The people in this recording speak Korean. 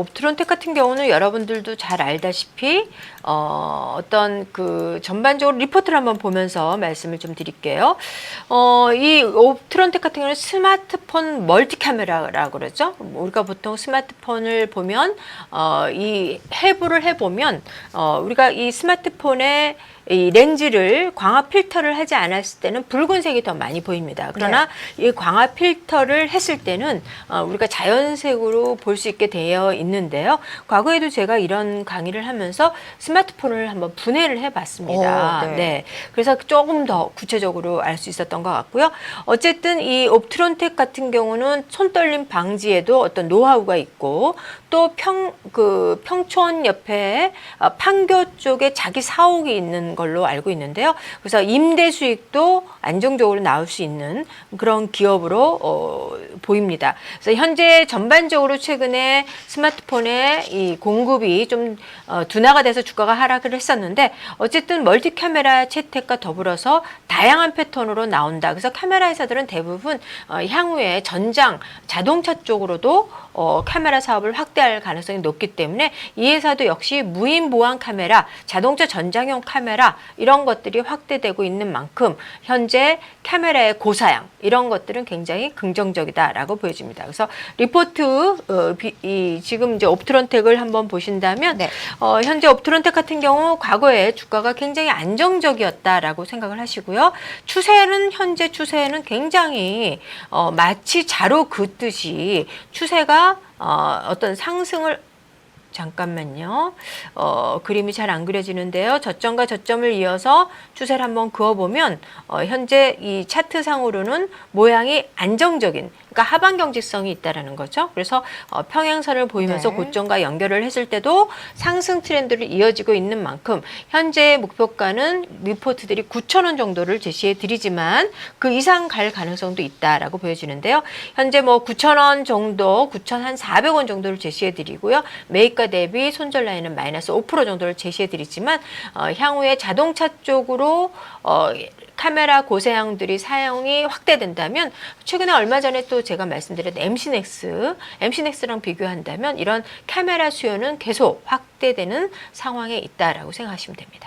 옵트론텍 같은 경우는 여러분들도 잘 알다시피 어, 어떤 그 전반적으로 리포트를 한번 보면서 말씀을 좀 드릴게요. 어, 이 옵 트론텍 같은 경우는 스마트폰 멀티 카메라라고 그러죠. 우리가 보통 스마트폰을 보면 어, 이 해부를 해보면 어, 우리가 이 스마트폰에 이 렌즈를 광화 필터를 하지 않았을 때는 붉은색이 더 많이 보입니다. 그러나 이 광화 필터를 했을 때는 어, 우리가 자연색으로 볼 수 있게 되어 있는데요. 과거에도 제가 이런 강의를 하면서 스마트폰을 한번 분해를 해봤습니다. 오, 네. 네. 그래서 조금 더 구체적으로 알 수 있었던 것 같고요. 어쨌든 이 옵트론텍 같은 경우는 손떨림 방지에도 어떤 노하우가 있고 또 평 그 평촌 옆에 어, 판교 쪽에 자기 사옥이 있는 걸로 알고 있는데요. 그래서 임대 수익도 안정적으로 나올 수 있는 그런 기업으로 어, 보입니다. 그래서 현재 전반적으로 최근에 스마트폰의 이 공급이 좀 어, 둔화가 돼서 주가가 하락을 했었는데 어쨌든 멀티 카메라 채택과 더불어서 다양한 패턴으로 나온다. 그래서 카메라 회사들은 대부분 어, 향후에 전장 자동차 쪽으로도 어, 카메라 사업을 확대할 가능성이 높기 때문에 이 회사도 역시 무인 보안 카메라, 자동차 전장용 카메라 이런 것들이 확대되고 있는 만큼 현재 카메라의 고사양 이런 것들은 굉장히 긍정적이다라고 보여집니다. 그래서 리포트 어, 비, 이, 지금 이제 옵트론텍을 한번 보신다면 네. 어, 현재 옵트론텍 같은 경우 과거에 주가가 굉장히 안정적이었다라고 생각을 하시고요. 추세는 현재 추세는 굉장히 어, 마치 자로 긋듯이 추세가 어, 어떤 상승을 잠깐만요. 어, 그림이 잘 안 그려지는데요. 저점과 저점을 이어서 추세를 한번 그어보면 어, 현재 이 차트상으로는 모양이 안정적인 그러니까 하반 경직성이 있다라는 거죠. 그래서 어, 평행선을 보이면서 네. 고점과 연결을 했을 때도 상승 트렌드를 이어지고 있는 만큼 현재 목표가는 리포트들이 9천 원 정도를 제시해 드리지만 그 이상 갈 가능성도 있다라고 보여지는데요. 현재 뭐 9천 원 정도, 9천 한 400원 정도를 제시해 드리고요. 매입 가 대비 손절 라인은 마이너스 5% 정도를 제시해 드리지만 어, 향후에 자동차 쪽으로 어, 카메라 고사양들이 사용이 확대된다면 최근에 얼마 전에 또 제가 말씀드린 MC넥스, MC넥스랑 비교한다면 이런 카메라 수요는 계속 확대되는 상황에 있다라고 생각하시면 됩니다.